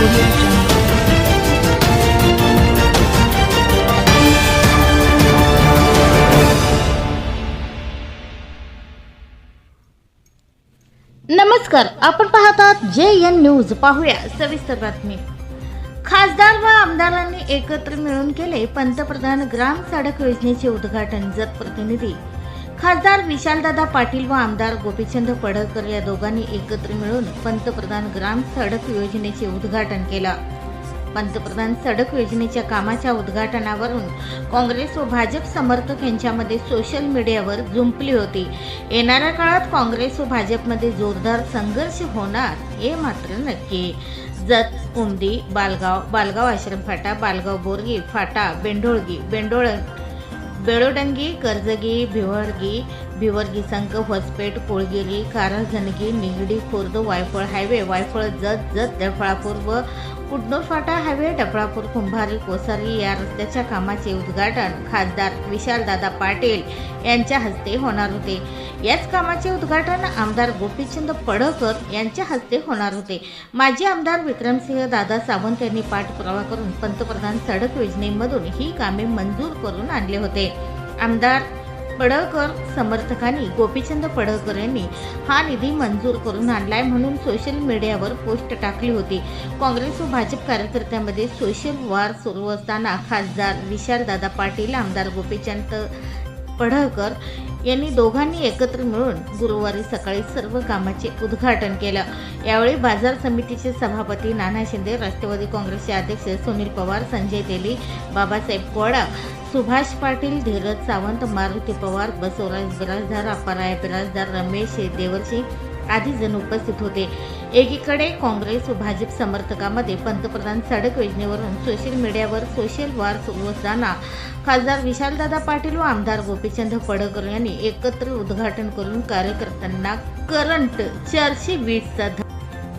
नमस्कार आपण पाहतात जे एन न्यूज. पाहूया सविस्तर बातमी. खासदार व आमदारांनी एकत्र मिळून केले पंतप्रधान ग्राम सडक योजनेचे उद्घाटन जतप्रतिनिधी प्रतिनिधी खासदार विशालदादा पाटील व आमदार गोपीचंद पडळकर या दोघांनी एकत्र मिळून पंतप्रधान ग्राम सडक योजनेचे उद्घाटन केलं. पंतप्रधान सडक योजनेच्या कामाच्या उद्घाटनावरून काँग्रेस व भाजप समर्थक यांच्यामध्ये सोशल मीडियावर जुंपली होती. येणाऱ्या काळात काँग्रेस व भाजपमध्ये जोरदार संघर्ष होणार हे मात्र नक्की. जत उमदी बालगाव बालगाव आश्रम फाटा बालगाव बोरगी फाटा बेंडोळगी बेंडोळ बेळोडंगी कर्जगी भिवडगी भिवरगी संक होसपेठ कोळगिरी कारंजणगी निगडी खुर्द वायफळ हायवे वायफळ जत जत डफळापूर व कुडनोफाटा हायवे डफळापूर कुंभारी कोसारी या रस्त्याच्या कामाचे उद्घाटन खासदार विशालदादा पाटील यांच्या हस्ते होणार होते. याच कामाचे उद्घाटन आमदार गोपीचंद पडळकर यांच्या हस्ते होणार होते. माजी आमदार विक्रमसिंह दादा सावंत यांनी पाठपुरावा करून पंतप्रधान सडक योजनेमधून ही कामे मंजूर करून आणले होते. आमदार पडळकर समर्थकांनी गोपीचंद पडळकर यांनी हा निधी मंजूर करून आणलाय म्हणून सोशल मीडियावर पोस्ट टाकली होती. काँग्रेस व भाजप कार्यकर्त्यांमध्ये सोशल वार सुरू असताना खासदार विशालदादा पाटील आमदार गोपीचंद पडळकर यांनी दोघांनी एकत्र मिळून गुरुवारी सकाळी सर्व कामाचे उद्घाटन केलं. यावेळी बाजार समितीचे सभापती नाना शिंदे राष्ट्रवादी काँग्रेसचे अध्यक्ष सुनील पवार संजय तेली बाबासाहेब कोडा सुभाष पाटील धीरज सावंत मारुती पवार बसवराज बिराजदार अप्पाराय बिराजदार रमेश देवर्षी आधी जण उपस्थित होते. एकीकडे काँग्रेस व भाजप समर्थकामध्ये पंतप्रधान सडक योजनेवरून सोशल मीडियावर सोशल वार सुरू असताना खासदार विशालदादा पाटील व आमदार गोपीचंद पडळकर यांनी एकत्र उद्घाटन करून कार्यकर्त्यांना करंट चारशे वीसचा